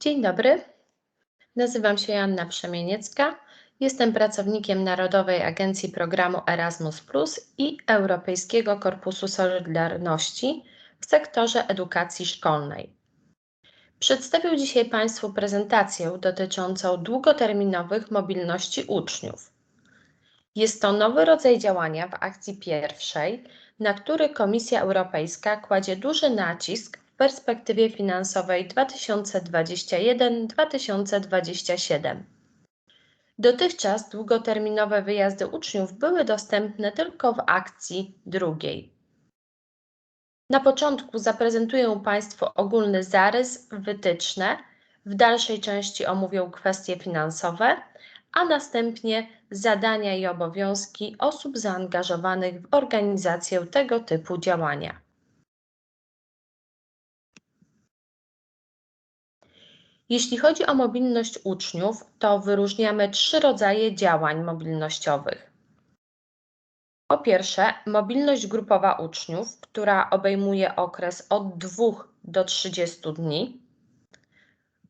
Dzień dobry. Nazywam się Joanna Przemieniecka. Jestem pracownikiem Narodowej Agencji Programu Erasmus i Europejskiego Korpusu Solidarności w sektorze edukacji szkolnej. Przedstawię dzisiaj Państwu prezentację dotyczącą długoterminowych mobilności uczniów. Jest to nowy rodzaj działania w akcji pierwszej, na który Komisja Europejska kładzie duży nacisk perspektywie finansowej 2021-2027. Dotychczas długoterminowe wyjazdy uczniów były dostępne tylko w akcji drugiej. Na początku zaprezentuję Państwu ogólny zarys, wytyczne, w dalszej części omówię kwestie finansowe, a następnie zadania i obowiązki osób zaangażowanych w organizację tego typu działania. Jeśli chodzi o mobilność uczniów, to wyróżniamy trzy rodzaje działań mobilnościowych. Po pierwsze, mobilność grupowa uczniów, która obejmuje okres od 2 do 30 dni.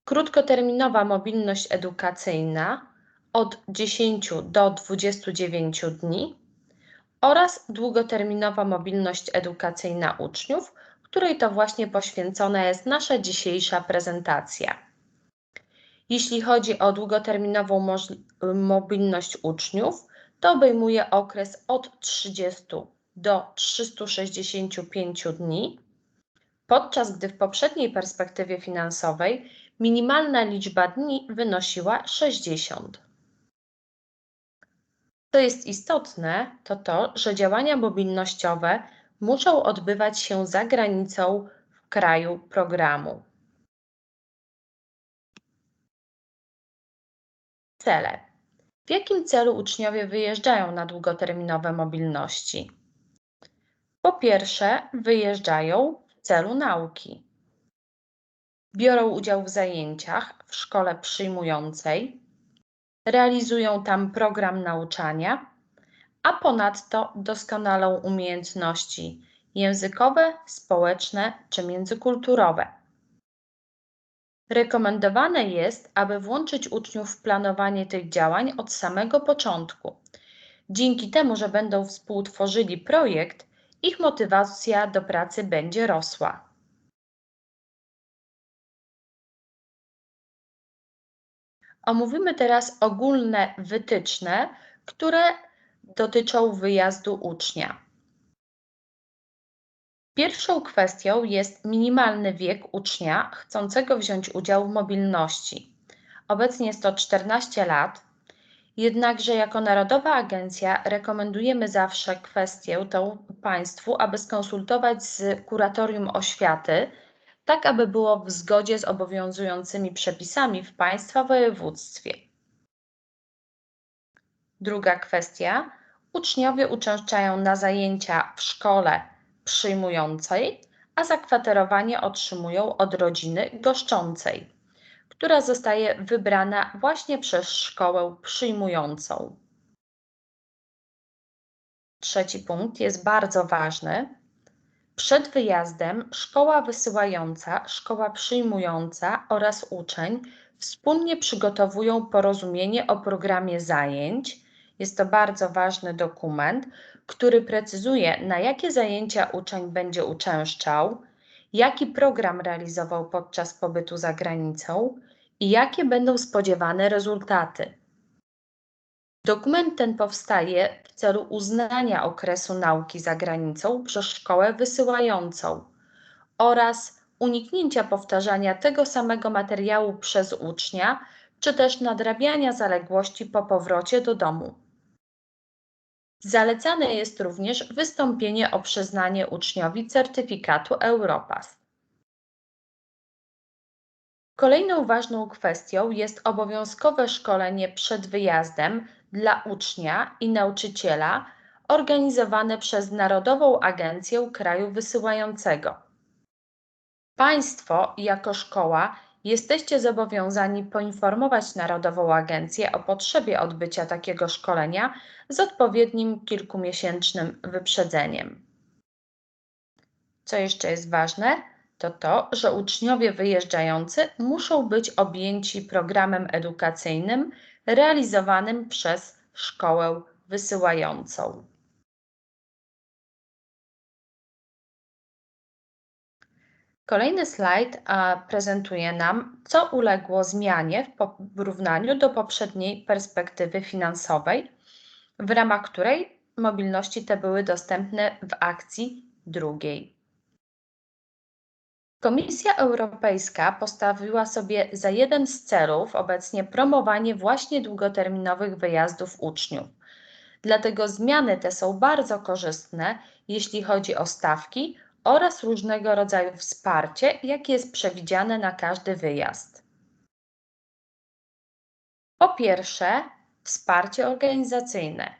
Krótkoterminowa mobilność edukacyjna od 10 do 29 dni oraz długoterminowa mobilność edukacyjna uczniów, której to właśnie poświęcona jest nasza dzisiejsza prezentacja. Jeśli chodzi o długoterminową mobilność uczniów, to obejmuje okres od 30 do 365 dni, podczas gdy w poprzedniej perspektywie finansowej minimalna liczba dni wynosiła 60. Co jest istotne, to to, że działania mobilnościowe muszą odbywać się za granicą w kraju programu. Cele. W jakim celu uczniowie wyjeżdżają na długoterminowe mobilności? Po pierwsze, wyjeżdżają w celu nauki. Biorą udział w zajęciach w szkole przyjmującej, realizują tam program nauczania, a ponadto doskonalą umiejętności językowe, społeczne czy międzykulturowe. Rekomendowane jest, aby włączyć uczniów w planowanie tych działań od samego początku. Dzięki temu, że będą współtworzyli projekt, ich motywacja do pracy będzie rosła. Omówimy teraz ogólne wytyczne, które dotyczą wyjazdu ucznia. Pierwszą kwestią jest minimalny wiek ucznia chcącego wziąć udział w mobilności. Obecnie jest to 14 lat, jednakże jako Narodowa Agencja rekomendujemy zawsze kwestię tą Państwu, aby skonsultować z Kuratorium Oświaty, tak aby było w zgodzie z obowiązującymi przepisami w Państwa województwie. Druga kwestia. Uczniowie uczęszczają na zajęcia w szkole przyjmującej, a zakwaterowanie otrzymują od rodziny goszczącej, która zostaje wybrana właśnie przez szkołę przyjmującą. Trzeci punkt jest bardzo ważny. Przed wyjazdem szkoła wysyłająca, szkoła przyjmująca oraz uczeń wspólnie przygotowują porozumienie o programie zajęć. Jest to bardzo ważny dokument, który precyzuje, na jakie zajęcia uczeń będzie uczęszczał, jaki program realizował podczas pobytu za granicą i jakie będą spodziewane rezultaty. Dokument ten powstaje w celu uznania okresu nauki za granicą przez szkołę wysyłającą oraz uniknięcia powtarzania tego samego materiału przez ucznia, czy też nadrabiania zaległości po powrocie do domu. Zalecane jest również wystąpienie o przyznanie uczniowi certyfikatu Europass. Kolejną ważną kwestią jest obowiązkowe szkolenie przed wyjazdem dla ucznia i nauczyciela organizowane przez Narodową Agencję Kraju Wysyłającego. Państwo jako szkoła jesteście zobowiązani poinformować Narodową Agencję o potrzebie odbycia takiego szkolenia z odpowiednim kilkumiesięcznym wyprzedzeniem. Co jeszcze jest ważne? to to, że uczniowie wyjeżdżający muszą być objęci programem edukacyjnym realizowanym przez szkołę wysyłającą. Kolejny slajd prezentuje nam, co uległo zmianie w porównaniu do poprzedniej perspektywy finansowej, w ramach której mobilności te były dostępne w akcji drugiej. Komisja Europejska postawiła sobie za jeden z celów obecnie promowanie właśnie długoterminowych wyjazdów uczniów. Dlatego zmiany te są bardzo korzystne, jeśli chodzi o stawki oraz różnego rodzaju wsparcie, jakie jest przewidziane na każdy wyjazd. Po pierwsze, wsparcie organizacyjne.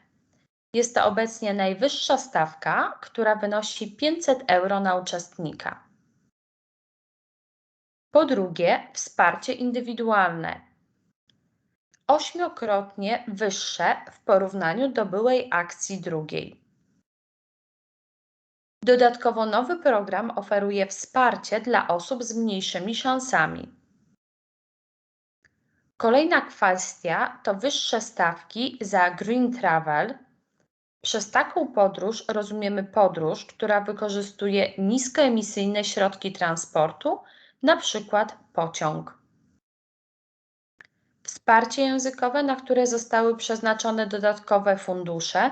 Jest to obecnie najwyższa stawka, która wynosi 500 euro na uczestnika. Po drugie, wsparcie indywidualne. Ośmiokrotnie wyższe w porównaniu do byłej akcji drugiej. Dodatkowo nowy program oferuje wsparcie dla osób z mniejszymi szansami. Kolejna kwestia to wyższe stawki za Green Travel. Przez taką podróż rozumiemy podróż, która wykorzystuje niskoemisyjne środki transportu, przykład pociąg. Wsparcie językowe, na które zostały przeznaczone dodatkowe fundusze,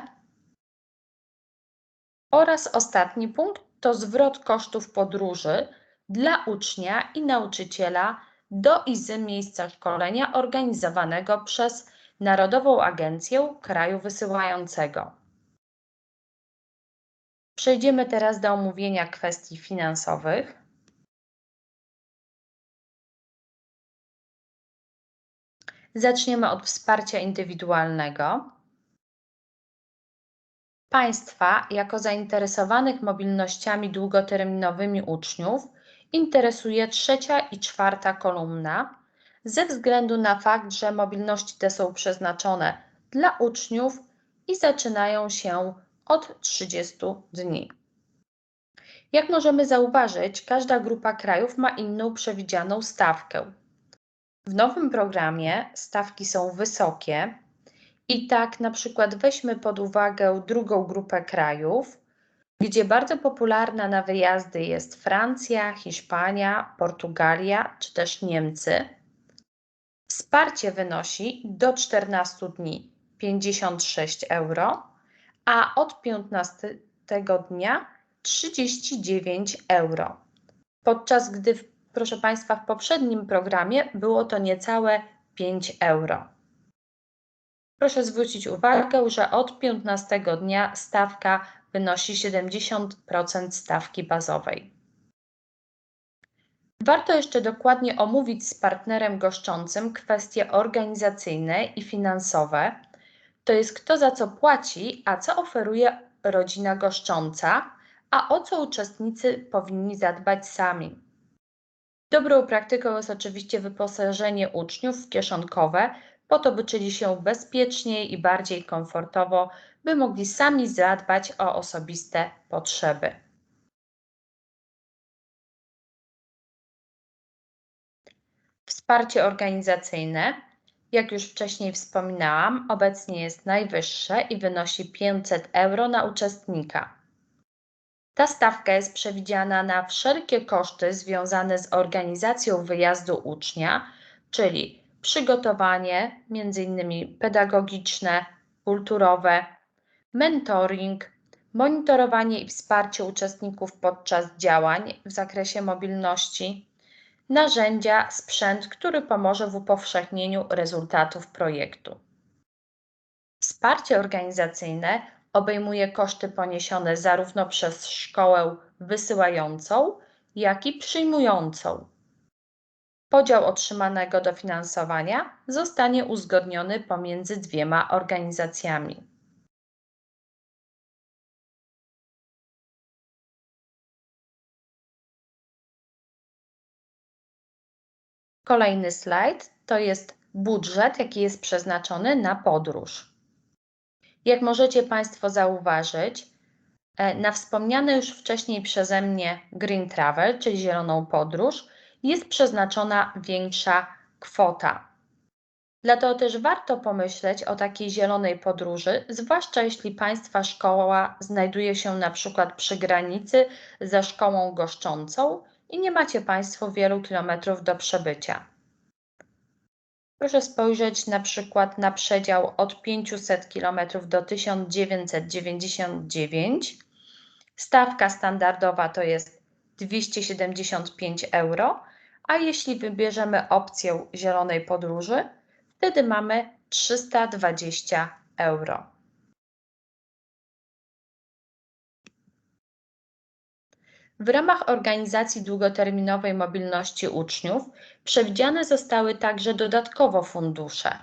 oraz ostatni punkt to zwrot kosztów podróży dla ucznia i nauczyciela do i z miejsca szkolenia organizowanego przez Narodową Agencję Kraju Wysyłającego. Przejdziemy teraz do omówienia kwestii finansowych. Zaczniemy od wsparcia indywidualnego. Państwa jako zainteresowanych mobilnościami długoterminowymi uczniów interesuje trzecia i czwarta kolumna, ze względu na fakt, że mobilności te są przeznaczone dla uczniów i zaczynają się od 30 dni. Jak możemy zauważyć, każda grupa krajów ma inną przewidzianą stawkę. W nowym programie stawki są wysokie, i tak na przykład weźmy pod uwagę drugą grupę krajów, gdzie bardzo popularna na wyjazdy jest Francja, Hiszpania, Portugalia czy też Niemcy. Wsparcie wynosi do 14 dni 56 euro, a od 15 dnia 39 euro. Podczas gdy, proszę Państwa, w poprzednim programie było to niecałe 5 euro. Proszę zwrócić uwagę, że od 15 dnia stawka wynosi 70% stawki bazowej. Warto jeszcze dokładnie omówić z partnerem goszczącym kwestie organizacyjne i finansowe, to jest kto za co płaci, a co oferuje rodzina goszcząca, a o co uczestnicy powinni zadbać sami. Dobrą praktyką jest oczywiście wyposażenie uczniów w kieszonkowe, po to, by czuli się bezpieczniej i bardziej komfortowo, by mogli sami zadbać o osobiste potrzeby. Wsparcie organizacyjne, jak już wcześniej wspominałam, obecnie jest najwyższe i wynosi 500 euro na uczestnika. Ta stawka jest przewidziana na wszelkie koszty związane z organizacją wyjazdu ucznia, czyli przygotowanie, m.in. pedagogiczne, kulturowe, mentoring, monitorowanie i wsparcie uczestników podczas działań w zakresie mobilności, narzędzia, sprzęt, który pomoże w upowszechnieniu rezultatów projektu. Wsparcie organizacyjne obejmuje koszty poniesione zarówno przez szkołę wysyłającą, jak i przyjmującą. Podział otrzymanego dofinansowania zostanie uzgodniony pomiędzy dwiema organizacjami. Kolejny slajd to jest budżet, jaki jest przeznaczony na podróż. Jak możecie Państwo zauważyć, E, na wspomniane już wcześniej przeze mnie Green Travel, czyli zieloną podróż, jest przeznaczona większa kwota. Dlatego też warto pomyśleć o takiej zielonej podróży, zwłaszcza jeśli Państwa szkoła znajduje się na przykład przy granicy ze szkołą goszczącą i nie macie Państwo wielu kilometrów do przebycia. Proszę spojrzeć na przykład na przedział od 500 km do 1999. Stawka standardowa to jest 275 euro, a jeśli wybierzemy opcję zielonej podróży, wtedy mamy 320 euro. W ramach organizacji długoterminowej mobilności uczniów przewidziane zostały także dodatkowo fundusze,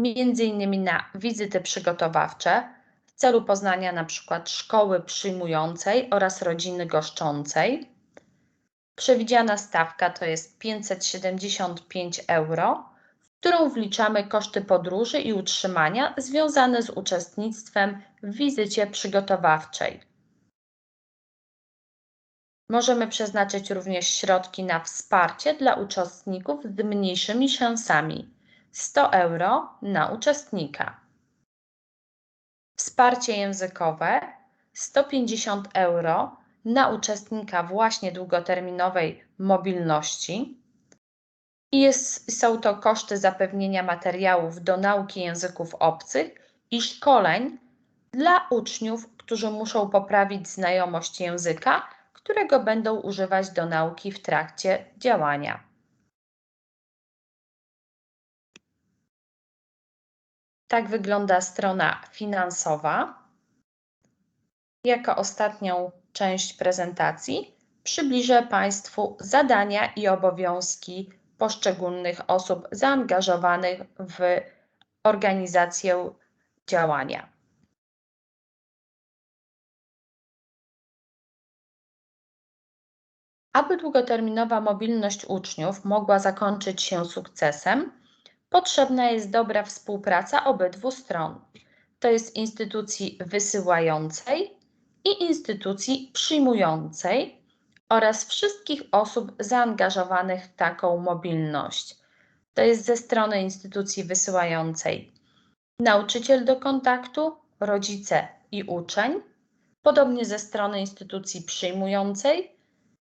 między innymi na wizyty przygotowawcze w celu poznania np. szkoły przyjmującej oraz rodziny goszczącej. Przewidziana stawka to jest 575 euro, w którą wliczamy koszty podróży i utrzymania związane z uczestnictwem w wizycie przygotowawczej. Możemy przeznaczyć również środki na wsparcie dla uczestników z mniejszymi szansami 100 euro na uczestnika. Wsparcie językowe 150 euro na uczestnika właśnie długoterminowej mobilności. I jest, są to koszty zapewnienia materiałów do nauki języków obcych i szkoleń dla uczniów, którzy muszą poprawić znajomość języka którego będą używać do nauki w trakcie działania. Tak wygląda strona finansowa. Jako ostatnią część prezentacji przybliżę Państwu zadania i obowiązki poszczególnych osób zaangażowanych w organizację działania. Aby długoterminowa mobilność uczniów mogła zakończyć się sukcesem, potrzebna jest dobra współpraca obydwu stron, to jest instytucji wysyłającej i instytucji przyjmującej oraz wszystkich osób zaangażowanych w taką mobilność. To jest ze strony instytucji wysyłającej nauczyciel do kontaktu, rodzice i uczeń, podobnie ze strony instytucji przyjmującej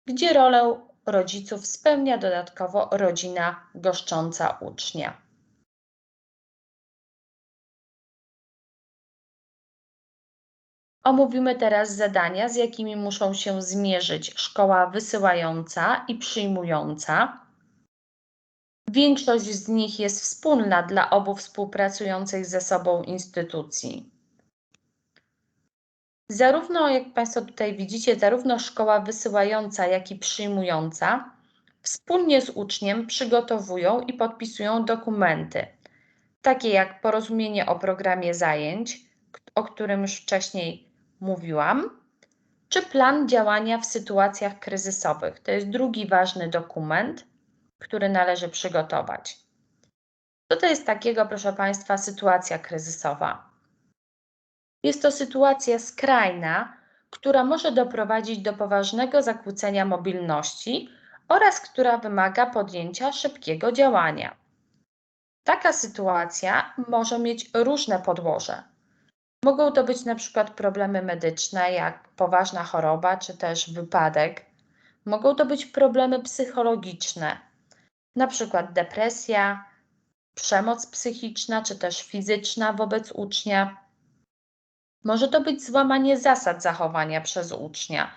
gdzie rolę rodziców spełnia dodatkowo rodzina goszcząca ucznia. Omówimy teraz zadania, z jakimi muszą się zmierzyć szkoła wysyłająca i przyjmująca. Większość z nich jest wspólna dla obu współpracujących ze sobą instytucji. Zarówno, jak Państwo tutaj widzicie, zarówno szkoła wysyłająca, jak i przyjmująca wspólnie z uczniem przygotowują i podpisują dokumenty, takie jak porozumienie o programie zajęć, o którym już wcześniej mówiłam, czy plan działania w sytuacjach kryzysowych. To jest drugi ważny dokument, który należy przygotować. Co to jest takiego, proszę Państwa, sytuacja kryzysowa? Jest to sytuacja skrajna, która może doprowadzić do poważnego zakłócenia mobilności oraz która wymaga podjęcia szybkiego działania. Taka sytuacja może mieć różne podłoże. Mogą to być na przykład problemy medyczne, jak poważna choroba czy też wypadek. Mogą to być problemy psychologiczne, na przykład depresja, przemoc psychiczna czy też fizyczna wobec ucznia, może to być złamanie zasad zachowania przez ucznia,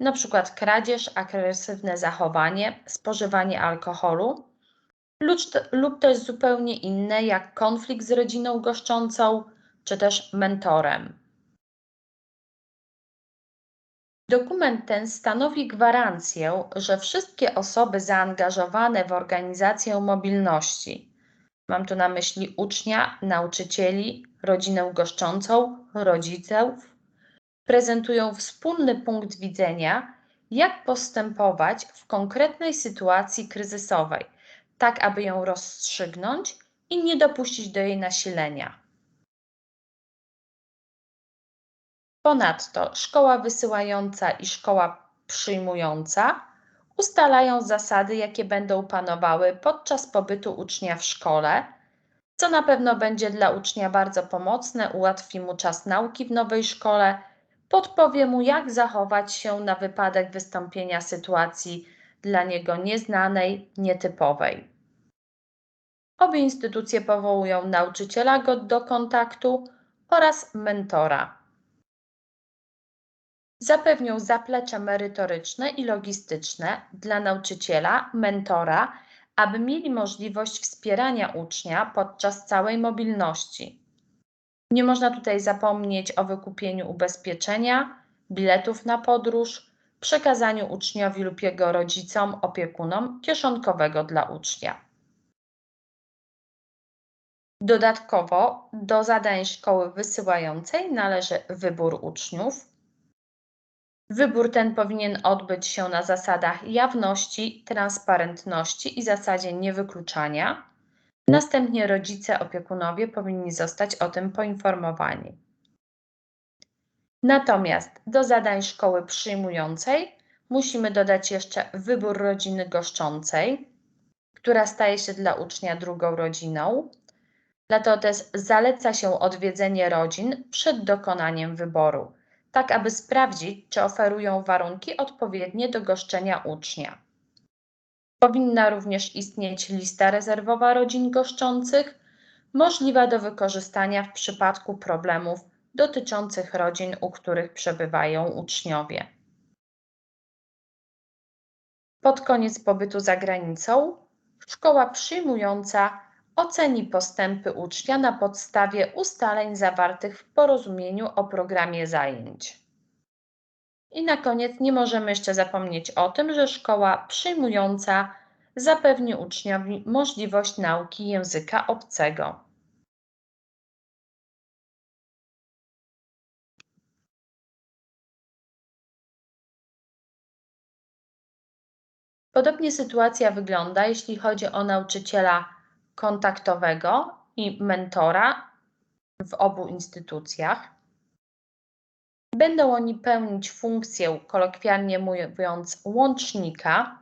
na przykład kradzież, agresywne zachowanie, spożywanie alkoholu, lub też zupełnie inne, jak konflikt z rodziną goszczącą, czy też mentorem. Dokument ten stanowi gwarancję, że wszystkie osoby zaangażowane w organizację mobilności, mam tu na myśli ucznia, nauczycieli, rodzinę goszczącą, rodziców, prezentują wspólny punkt widzenia, jak postępować w konkretnej sytuacji kryzysowej, tak aby ją rozstrzygnąć i nie dopuścić do jej nasilenia. Ponadto szkoła wysyłająca i szkoła przyjmująca ustalają zasady, jakie będą panowały podczas pobytu ucznia w szkole, co na pewno będzie dla ucznia bardzo pomocne, ułatwi mu czas nauki w nowej szkole, podpowie mu, jak zachować się na wypadek wystąpienia sytuacji dla niego nieznanej, nietypowej. Obie instytucje powołują nauczyciela do kontaktu oraz mentora. Zapewnią zaplecze merytoryczne i logistyczne dla nauczyciela, mentora, aby mieli możliwość wspierania ucznia podczas całej mobilności. Nie można tutaj zapomnieć o wykupieniu ubezpieczenia, biletów na podróż, przekazaniu uczniowi lub jego rodzicom, opiekunom kieszonkowego dla ucznia. Dodatkowo do zadań szkoły wysyłającej należy wybór uczniów. Wybór ten powinien odbyć się na zasadach jawności, transparentności i zasadzie niewykluczania. Następnie rodzice, opiekunowie powinni zostać o tym poinformowani. Natomiast do zadań szkoły przyjmującej musimy dodać jeszcze wybór rodziny goszczącej, która staje się dla ucznia drugą rodziną. Dlatego też zaleca się odwiedzenie rodzin przed dokonaniem wyboru, tak aby sprawdzić, czy oferują warunki odpowiednie do goszczenia ucznia. Powinna również istnieć lista rezerwowa rodzin goszczących, możliwa do wykorzystania w przypadku problemów dotyczących rodzin, u których przebywają uczniowie. Pod koniec pobytu za granicą szkoła przyjmująca oceni postępy ucznia na podstawie ustaleń zawartych w porozumieniu o programie zajęć. I na koniec nie możemy jeszcze zapomnieć o tym, że szkoła przyjmująca zapewni uczniowi możliwość nauki języka obcego. Podobnie sytuacja wygląda, jeśli chodzi o nauczyciela kontaktowego i mentora w obu instytucjach. Będą oni pełnić funkcję, kolokwialnie mówiąc, łącznika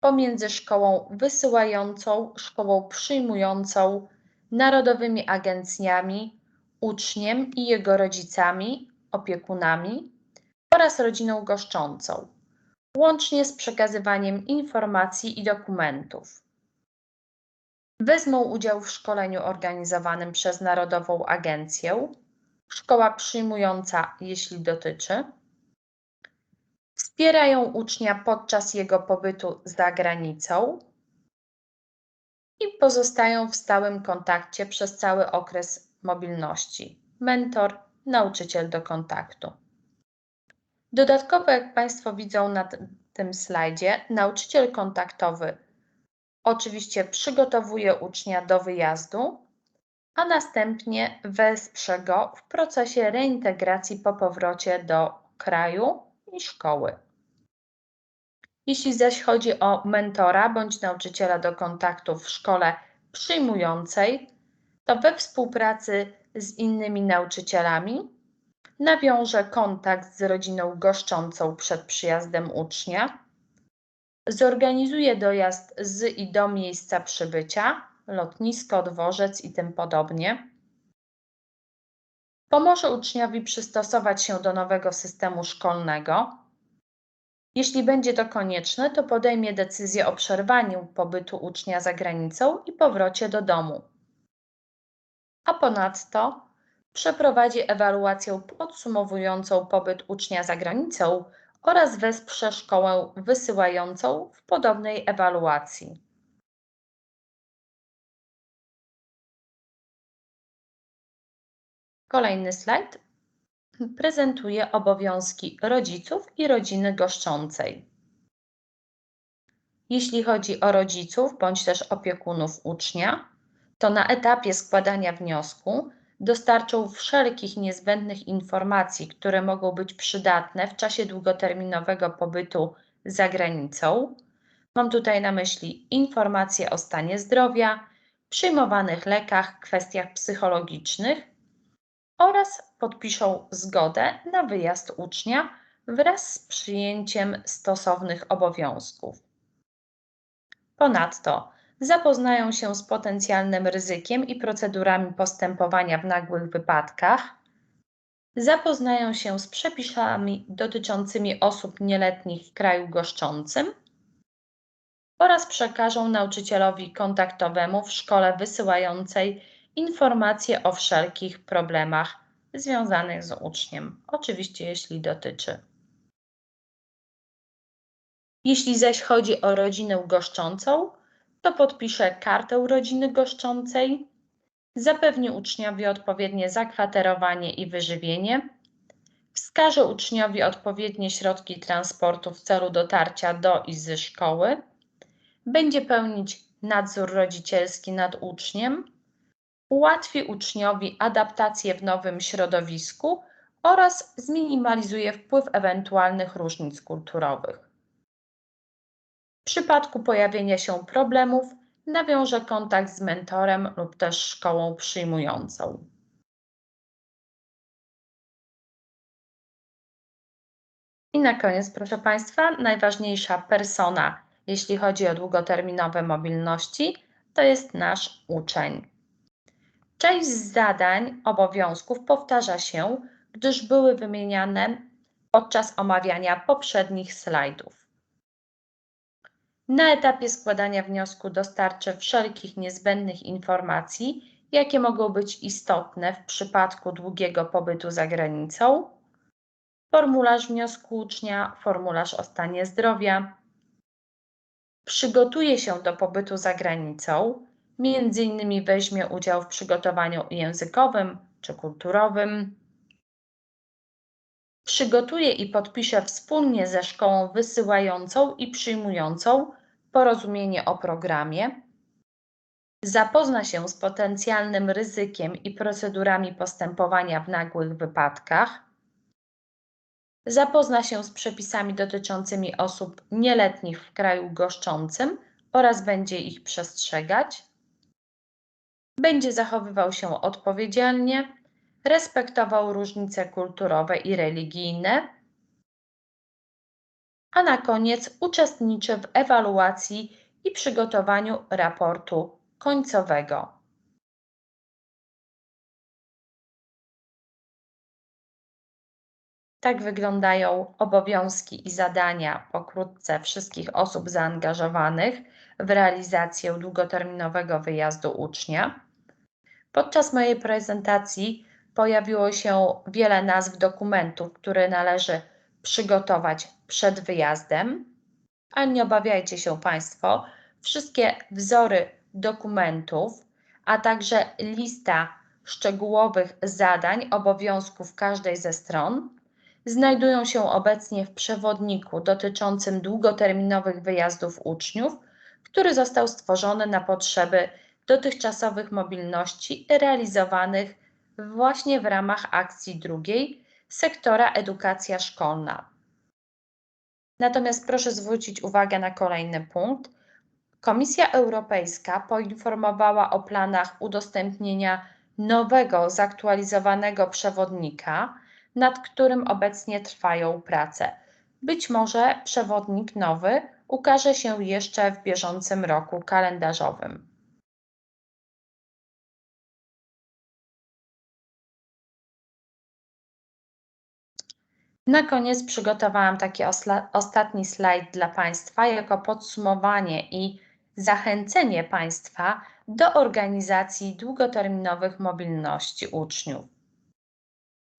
pomiędzy szkołą wysyłającą, szkołą przyjmującą, narodowymi agencjami, uczniem i jego rodzicami, opiekunami oraz rodziną goszczącą, łącznie z przekazywaniem informacji i dokumentów. Wezmą udział w szkoleniu organizowanym przez Narodową Agencję, szkoła przyjmująca, jeśli dotyczy, wspierają ucznia podczas jego pobytu za granicą i pozostają w stałym kontakcie przez cały okres mobilności. Mentor, nauczyciel do kontaktu. Dodatkowo, jak Państwo widzą na tym slajdzie, nauczyciel kontaktowy oczywiście przygotowuje ucznia do wyjazdu, a następnie wesprze go w procesie reintegracji po powrocie do kraju i szkoły. Jeśli zaś chodzi o mentora bądź nauczyciela do kontaktu w szkole przyjmującej, to we współpracy z innymi nauczycielami nawiąże kontakt z rodziną goszczącą przed przyjazdem ucznia, zorganizuje dojazd z i do miejsca przybycia, lotnisko, dworzec i tym podobnie. Pomoże uczniowi przystosować się do nowego systemu szkolnego. Jeśli będzie to konieczne, to podejmie decyzję o przerwaniu pobytu ucznia za granicą i powrocie do domu. A ponadto przeprowadzi ewaluację podsumowującą pobyt ucznia za granicą oraz wesprze szkołę wysyłającą w podobnej ewaluacji. Kolejny slajd prezentuje obowiązki rodziców i rodziny goszczącej. Jeśli chodzi o rodziców bądź też opiekunów ucznia, to na etapie składania wniosku dostarczą wszelkich niezbędnych informacji, które mogą być przydatne w czasie długoterminowego pobytu za granicą. Mam tutaj na myśli informacje o stanie zdrowia, przyjmowanych lekach, kwestiach psychologicznych oraz podpiszą zgodę na wyjazd ucznia wraz z przyjęciem stosownych obowiązków. Ponadto zapoznają się z potencjalnym ryzykiem i procedurami postępowania w nagłych wypadkach, zapoznają się z przepisami dotyczącymi osób nieletnich w kraju goszczącym oraz przekażą nauczycielowi kontaktowemu w szkole wysyłającej informacje o wszelkich problemach związanych z uczniem, oczywiście jeśli dotyczy. Jeśli zaś chodzi o rodzinę goszczącą, to podpisze kartę rodziny goszczącej, zapewni uczniowi odpowiednie zakwaterowanie i wyżywienie, wskaże uczniowi odpowiednie środki transportu w celu dotarcia do i ze szkoły, będzie pełnić nadzór rodzicielski nad uczniem, ułatwi uczniowi adaptację w nowym środowisku oraz zminimalizuje wpływ ewentualnych różnic kulturowych. W przypadku pojawienia się problemów nawiąże kontakt z mentorem lub też szkołą przyjmującą. I na koniec, proszę Państwa, najważniejsza persona, jeśli chodzi o długoterminowe mobilności, to jest nasz uczeń. Część z zadań, obowiązków powtarza się, gdyż były wymieniane podczas omawiania poprzednich slajdów. Na etapie składania wniosku dostarczę wszelkich niezbędnych informacji, jakie mogą być istotne w przypadku długiego pobytu za granicą. Formularz wniosku ucznia, formularz o stanie zdrowia. Przygotuje się do pobytu za granicą, między innymi weźmie udział w przygotowaniu językowym czy kulturowym. Przygotuje i podpisze wspólnie ze szkołą wysyłającą i przyjmującą porozumienie o programie, zapozna się z potencjalnym ryzykiem i procedurami postępowania w nagłych wypadkach, zapozna się z przepisami dotyczącymi osób nieletnich w kraju goszczącym oraz będzie ich przestrzegać, będzie zachowywał się odpowiedzialnie, respektował różnice kulturowe i religijne, a na koniec uczestniczy w ewaluacji i przygotowaniu raportu końcowego. Tak wyglądają obowiązki i zadania pokrótce wszystkich osób zaangażowanych w realizację długoterminowego wyjazdu ucznia. Podczas mojej prezentacji pojawiło się wiele nazw dokumentów, które należy przygotować przed wyjazdem. Ale nie obawiajcie się Państwo, wszystkie wzory dokumentów, a także lista szczegółowych zadań, obowiązków każdej ze stron znajdują się obecnie w przewodniku dotyczącym długoterminowych wyjazdów uczniów, który został stworzony na potrzeby dotychczasowych mobilności realizowanych właśnie w ramach akcji drugiej sektora edukacja szkolna. Natomiast proszę zwrócić uwagę na kolejny punkt. Komisja Europejska poinformowała o planach udostępnienia nowego, zaktualizowanego przewodnika, nad którym obecnie trwają prace. Być może przewodnik nowy ukaże się jeszcze w bieżącym roku kalendarzowym. Na koniec przygotowałam taki ostatni slajd dla Państwa jako podsumowanie i zachęcenie Państwa do organizacji długoterminowych mobilności uczniów.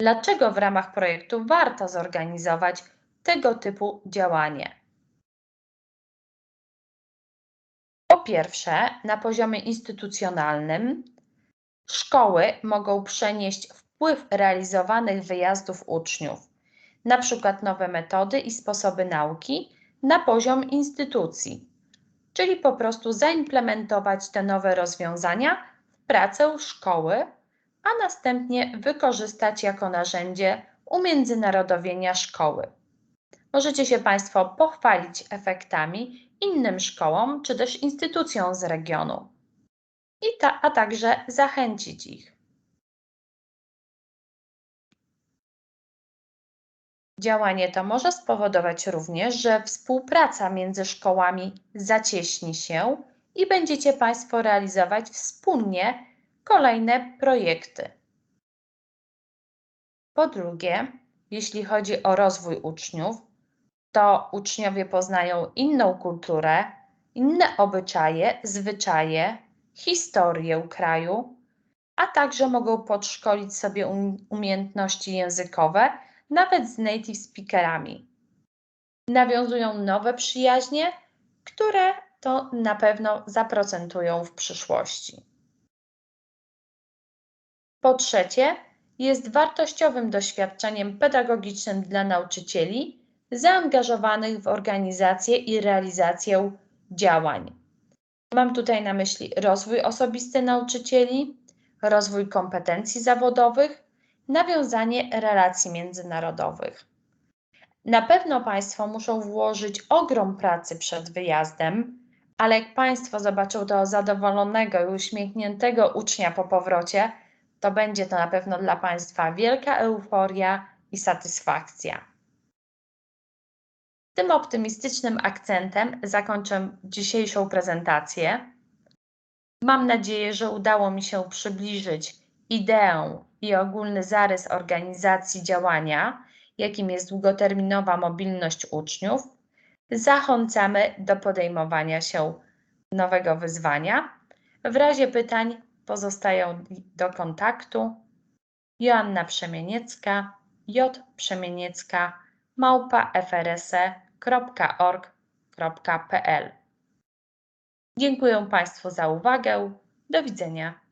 Dlaczego w ramach projektu warto zorganizować tego typu działanie? Po pierwsze, na poziomie instytucjonalnym szkoły mogą przenieść wpływ realizowanych wyjazdów uczniów na przykład nowe metody i sposoby nauki na poziom instytucji, czyli po prostu zaimplementować te nowe rozwiązania w pracę szkoły, a następnie wykorzystać jako narzędzie umiędzynarodowienia szkoły. Możecie się Państwo pochwalić efektami innym szkołom czy też instytucjom z regionu, i ta, a także zachęcić ich. Działanie to może spowodować również, że współpraca między szkołami zacieśni się i będziecie Państwo realizować wspólnie kolejne projekty. Po drugie, jeśli chodzi o rozwój uczniów, to uczniowie poznają inną kulturę, inne obyczaje, zwyczaje, historię kraju, a także mogą podszkolić sobie um- umiejętności językowe, nawet z native speakerami. Nawiązują nowe przyjaźnie, które to na pewno zaprocentują w przyszłości. Po trzecie, jest wartościowym doświadczeniem pedagogicznym dla nauczycieli zaangażowanych w organizację i realizację działań. Mam tutaj na myśli rozwój osobisty nauczycieli, rozwój kompetencji zawodowych, nawiązanie relacji międzynarodowych. Na pewno Państwo muszą włożyć ogrom pracy przed wyjazdem, ale jak Państwo zobaczą to zadowolonego i uśmiechniętego ucznia po powrocie, to będzie to na pewno dla Państwa wielka euforia i satysfakcja. Tym optymistycznym akcentem zakończę dzisiejszą prezentację. Mam nadzieję, że udało mi się przybliżyć ideę i ogólny zarys organizacji działania, jakim jest długoterminowa mobilność uczniów. Zachęcamy do podejmowania się nowego wyzwania. W razie pytań pozostają do kontaktu Joanna Przemieniecka, J. Przemieniecka, małpa frse.org.pl. Dziękuję Państwu za uwagę. Do widzenia.